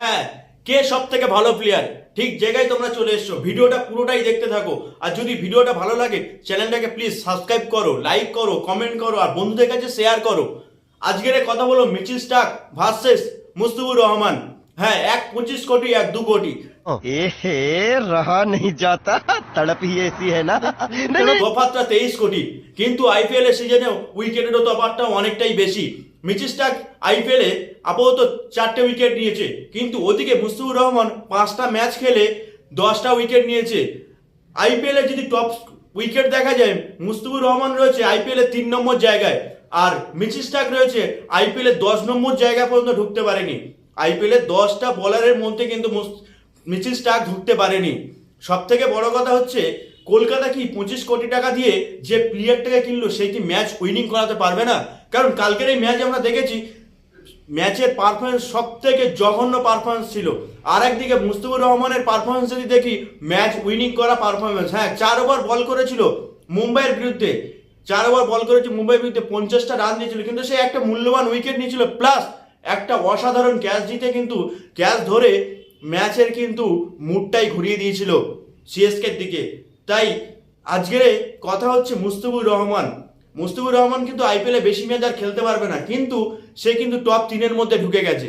হ্যাঁ কে সব থেকে ভালো প্লেয়ার ঠিক জায়গায় তোমরা চলে এসছো। ভিডিওটা পুরোটাই দেখতে থাকো। আর যদি ভিডিওটা ভালো লাগে, চ্যানেলটাকে প্লিজ সাবস্ক্রাইব করো লাইক করো কমেন্ট করো, আর বন্ধুদের কাছে শেয়ার করো। আজকের কথা বলো Mitchell Starc versus Mustafizur Rahman. হ্যাঁ এক পঁচিশ কোটি এক দু কোটি। রাহা নেই যাতা তড়প হি এসি হ্যাঁ না। তফাতটা তেইশ কোটি। কিন্তু আইপিএল এর সিজনে উইকেটেরও তফাতটা অনেকটাই বেশি। মিচিস্টাক আইপিএলে আপাতত চারটে উইকেট নিয়েছে। কিন্তু ওদিকে মুস্তুর রহমান পাঁচটা ম্যাচ খেলে দশটা উইকেট নিয়েছে। আইপিএলে যদি টপ উইকেট দেখা যায় মুস্তুবুর রহমান রয়েছে আইপিএলে তিন নম্বর জায়গায়। আর মিচিস্টাক রয়েছে আইপিএলে দশ নম্বর জায়গা পর্যন্ত ঢুকতে পারেনি। আইপিএল দশটা বলারের মধ্যে কিন্তু মিচিল স্টার্ক ঢুকতে পারেনি। সব থেকে বড় কথা হচ্ছে, কলকাতা কি পঁচিশ কোটি টাকা দিয়ে যে প্লেয়ারটাকে কিনলো সেই কি ম্যাচ উইনিং করাতে পারবে না? কারণ কালকের এই ম্যাচ আমরা দেখেছি ম্যাচের পারফরমেন্স সব থেকে জঘন্য পারফরমেন্স ছিল। আর একদিকে মুস্তাফিজুর রহমানের পারফরমেন্স যদি দেখি ম্যাচ উইনিং করা পারফরমেন্স হ্যাঁ চার ওভার বল করেছিল মুম্বাইয়ের বিরুদ্ধে। চার ওভার বল করেছে মুম্বাইয়ের বিরুদ্ধে পঞ্চাশটা রান দিয়েছিল কিন্তু সে একটা মূল্যবান উইকেট নিয়েছিল প্লাস একটা অসাধারণ ক্যাচ জিতে কিন্তু ক্যাচ ধরে ম্যাচের কিন্তু মুডটাই ঘুরিয়ে দিয়েছিল সিএসকের দিকে। তাই আজকের কথা হচ্ছে মুস্তুবুর রহমান। মুস্তাফিজুর রহমান কিন্তু আইপিএলে বেশি ম্যাচ আর খেলতে পারবে না, কিন্তু সে কিন্তু টপ তিনের মধ্যে ঢুকে গেছে।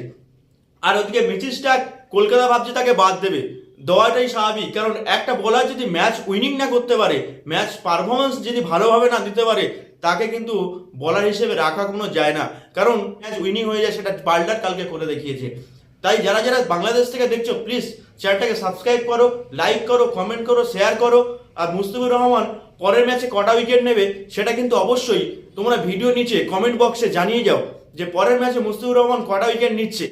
আর ওদিকে স্টার্ক কলকাতা ভাবছে তাকে বাদ দেবে। দেওয়াটাই স্বাভাবিক। কারণ একটা বোলার যদি ম্যাচ উইনিং না করতে পারে ম্যাচ পারফরমেন্স যদি ভালোভাবে না দিতে পারে, তাকে কিন্তু বলার হিসেবে রাখা কোনো যায় না। কারণ ম্যাচ উইনিং হয়ে যায়, সেটা পাল্টার কালকে করে দেখিয়েছে। তাই যারা যারা বাংলাদেশ থেকে দেখছ প্লিজ চ্যানেলটাকে সাবস্ক্রাইব করো লাইক করো কমেন্ট করো শেয়ার করো। আর মুস্তাফিজুর রহমান পরের ম্যাচে কটা উইকেট নেবে, সেটা কিন্তু অবশ্যই তোমরা ভিডিও নিচে কমেন্ট বক্সে জানিয়ে যাও যে পরের ম্যাচে মুস্তাফিজুর রহমান কটা উইকেট নিচ্ছে।